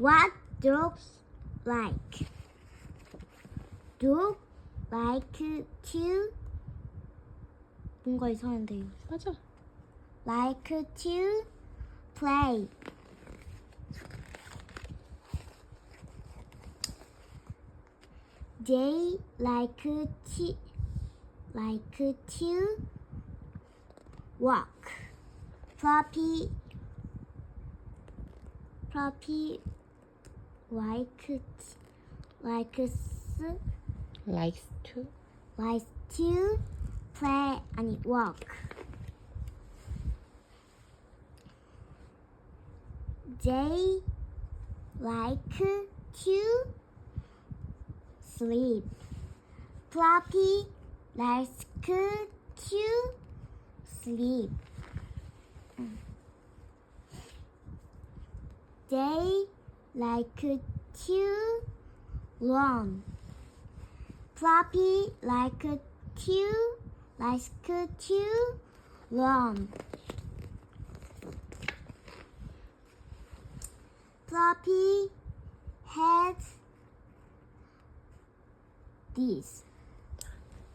What dogs like? Dog like to 뭔가 이상한데요. 맞아. Like to play. They like to like to walk. Floppy floppy like like s Likes to. likes to play and walk. They like to sleep. Floppy likes to sleep. They like to long. Floppy like to likes to long. Floppy has this.